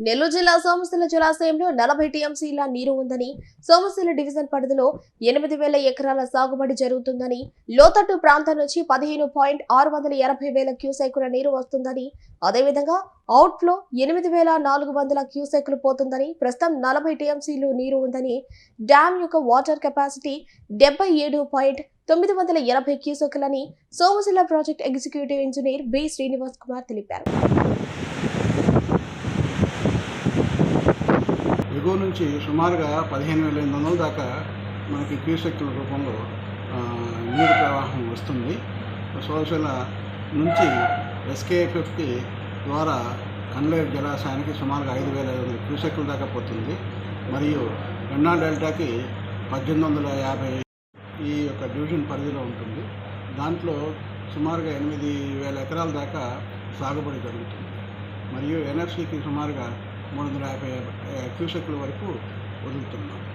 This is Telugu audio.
నెల్లూరు జిల్లా సోమశిల జలాశయంలో నలభై టీఎంసీల నీరు ఉందని సోమశిల డివిజన్ పరిధిలో ఎనిమిది వేల ఎకరాల సాగుబడి జరుగుతుందని లోతట్టు ప్రాంతం నుంచి పదిహేను పాయింట్ ఆరు వందల ఎనభై వేల క్యూసెక్కుల నీరు వస్తుందని అదేవిధంగా అవుట్ఫ్లో ఎనిమిది వేల నాలుగు వందల క్యూసెక్లు పోతుందని ప్రస్తుతం నలభై టీఎంసీలు నీరు ఉందని డ్యామ్ యొక్క వాటర్ కెపాసిటీ డెబ్బై ఏడు పాయింట్ తొమ్మిది వందల ఎనభై క్యూసెక్లని Somasila project executive engineer B Srinivas Kumar తెలిపారు. ఎగువ నుంచి సుమారుగా పదిహేను వేల ఎనిమిది వందల దాకా మనకి క్యూసెక్కుల రూపంలో నీరు ప్రవాహం వస్తుంది. సోషల నుంచి ఎస్కేఎఫ్ఎఫ్కి ద్వారా కన్లేర్ జలాశయానికి సుమారుగా ఐదు వేల ఐదు వందల క్యూసెక్ల దాకా పోతుంది. మరియు ఎన్నా డెల్టాకి పద్దెనిమిది వందల యాభై ఈ యొక్క డివిజన్ పరిధిలో ఉంటుంది. దాంట్లో సుమారుగా ఎనిమిది వేల ఎకరాల దాకా సాగుబడి జరుగుతుంది. మరియు ఎన్ఎఫ్సికి సుమారుగా మూడు వందల యాభై క్యూసెక్ల వరకు వదులుతున్నాం